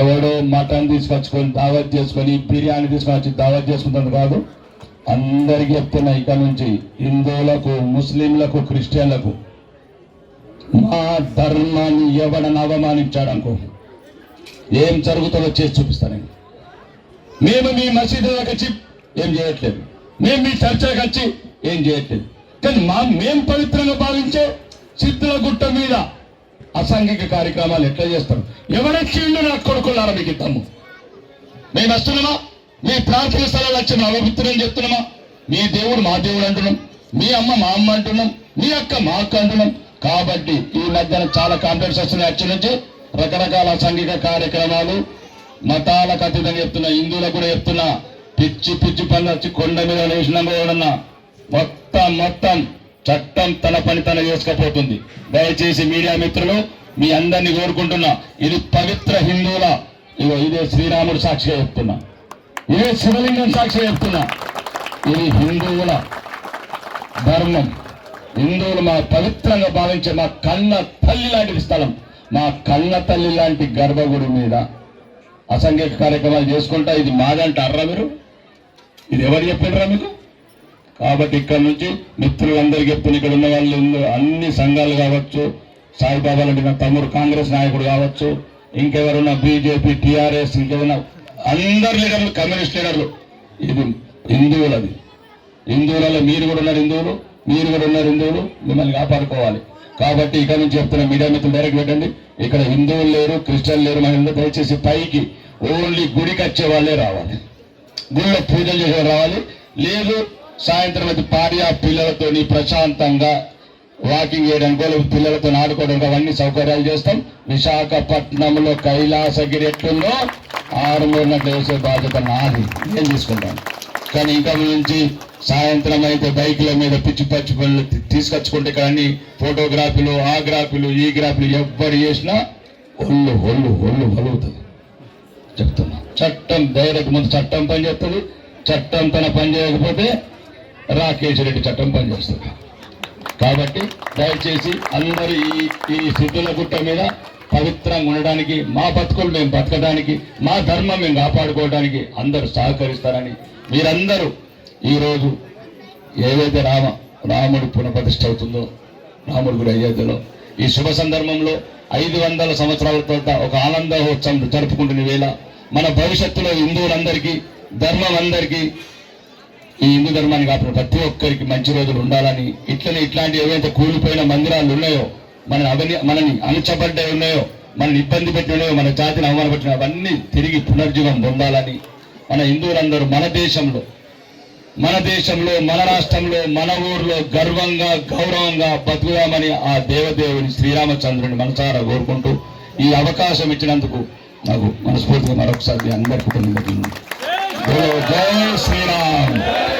ఎవడో మటన్ తీసుకొచ్చుకొని దావత్ చేసుకొని బిర్యానీ తీసుకొచ్చి దావత్ చేసుకుంటుంది కాదు. అందరికీ చెప్తున్నా ఇక నుంచి హిందువులకు ముస్లింలకు క్రిస్టియన్లకు మా ధర్మాన్ని ఎవడని అవమానించాడనుకో ఏం జరుగుతుందో చేసి చూపిస్తాను మేము మీ మసీదులకు వచ్చి ఏం చేయట్లేదు. మేము మీ చర్చలకు వచ్చి ఏం చేయట్లేదు. కానీ మా మేము పవిత్రంగా భావించే సిద్ధుల గుట్ట మీద అసాంఘిక కార్యక్రమాలు ఎట్లా చేస్తారు? ఎవరెచ్చిండు నా కొడుకున్నారా మీకు ఇద్దాము? మేము వస్తున్నామా? మీ ప్రార్థన స్థలాలు వచ్చిన మా చెప్తున్నామా మీ దేవుడు మా దేవుడు అంటున్నాం. మీ అమ్మ మా అమ్మ అంటున్నాం. మీ అక్క మా అక్క అంటున్నాం. కాబట్టి ఈ మధ్యన చాలా కాంప్లైంట్స్ వస్తున్నాయి. అచ్చి నుంచి రకరకాల అసాంఘిక కార్యక్రమాలు మతాలకు అతీతంగా చెప్తున్నా హిందువులకు కూడా చెప్తున్నా. పిచ్చి పిచ్చి పనులు వచ్చి కొండ మీద వేసిన కూడా మొత్తం మొత్తం చట్టం తన పని తన చేసుకపోతుంది. దయచేసి మీడియా మిత్రులు మీ అందరిని కోరుకుంటున్నా ఇది పవిత్ర హిందువుల ఇగో ఇదే శ్రీరాముడు సాక్షిగా చెప్తున్నా. ఇదే శివలింగం సాక్షిగా చెప్తున్నా. ఇది హిందువుల ధర్మం. హిందువులు మా పవిత్రంగా భావించే మా కన్న తల్లి లాంటి స్థలం. మా కన్న తల్లి లాంటి గర్భగుడి మీద అసంఘిక కార్యక్రమాలు చేసుకుంటా ఇది మాదంటారా మీరు? ఇది ఎవరు చెప్పినరా మీకు? కాబట్టి ఇక్కడ నుంచి మిత్రులందరికీ చెప్తున్న ఇక్కడ ఉన్న వాళ్ళు అన్ని సంఘాలు కావచ్చు సాయిబాబా లాంటి నా తమ్ముడు కాంగ్రెస్ నాయకుడు కావచ్చు ఇంకెవరున్నా బీజేపీ టీఆర్ఎస్ ఇంకెవరన్నా అందరు లీడర్లు కమ్యూనిస్ట్ లీడర్లు. ఇది హిందువులది హిందువులలో మీరు కూడా ఉన్నారు హిందువులు మీరు కూడా ఉన్నారు హిందువులు మిమ్మల్ని కాపాడుకోవాలి. కాబట్టి ఇక్కడ నుంచి చెప్తున్న మీడియా మిత్రులు డైరెక్ట్ పెట్టండి. ఇక్కడ హిందువులు లేరు క్రిస్టియన్ లేరు మహిళలు దయచేసి పైకి ఓన్లీ గుడికి వచ్చే వాళ్ళే రావాలి. గుళ్ళో పూజలు చేసే రావాలి. లేదు సాయంత్రం అయితే భార్య పిల్లలతోని ప్రశాంతంగా వాకింగ్ చేయడానికి లేదా పిల్లలతో ఆడుకోవడానికి అవన్నీ సౌకర్యాలు చేస్తాం. విశాఖపట్నంలో కైలాసగిరి ఎట్లుందో ఆరుమూరునట్లు వేసే బాధ్యత నాది. నేను తీసుకుంటాను. కానీ ఇంకా నుంచి సాయంత్రం అయితే బైకుల మీద పిచ్చి పచ్చి పనులు తీసుకొచ్చుకుంటే కానీ ఫోటోగ్రాఫీలు ఫోటోగ్రఫీలు ఆ గ్రాఫీలు ఈ గ్రాఫీలు ఎవ్వరు చేసినా ఒళ్ళు ఒళ్ళు ఒళ్ళు బలుగుతుంది చెప్తున్నా. చట్టం డైరెక్ట్ ముందు చట్టం పని చేస్తుంది చట్టం తన పని చేయకపోతే రాకేష్ రెడ్డి చట్టం పనిచేస్తుంది. కాబట్టి దయచేసి అందరూ ఈ ఈ సిద్ధుల గుట్ట మీద పవిత్రంగా ఉండడానికి మా బతుకులు మేము బతకడానికి మా ధర్మం మేము కాపాడుకోవడానికి అందరూ సహకరిస్తారని మీరందరూ ఈరోజు ఏదైతే రామ రాముడు పునఃప్రతిష్ఠ అవుతుందో రాముడు గుడి అయోధ్యలో ఈ శుభ సందర్భంలో ఐదు వందల సంవత్సరాల తర్వాత ఒక ఆనందోత్సవం జరుపుకుంటున్న వేళ మన భవిష్యత్తులో హిందువులందరికీ ధర్మం అందరికీ ఈ హిందూ ధర్మాన్ని కాపాడు ప్రతి ఒక్కరికి మంచి రోజులు ఉండాలని ఇట్లనే ఇట్లాంటి ఏవైతే కూలిపోయిన మందిరాలు ఉన్నాయో మన అవని మనని అణచబడ్డవి ఉన్నాయో మనని ఇబ్బంది పెట్టినయో మన జాతిని అవమానపెట్టిన అవన్నీ తిరిగి పునర్జీవం పొందాలని మన హిందువులందరూ మన దేశంలో మన దేశంలో మన రాష్ట్రంలో మన ఊర్లో గర్వంగా గౌరవంగా బతుకుదామని ఆ దేవదేవుని శ్రీరామచంద్రుని మనసారా కోరుకుంటూ ఈ అవకాశం ఇచ్చినందుకు నాకు మనస్ఫూర్తిగా మరొకసారి అందరికీ Jai Sri Ram. Yeah.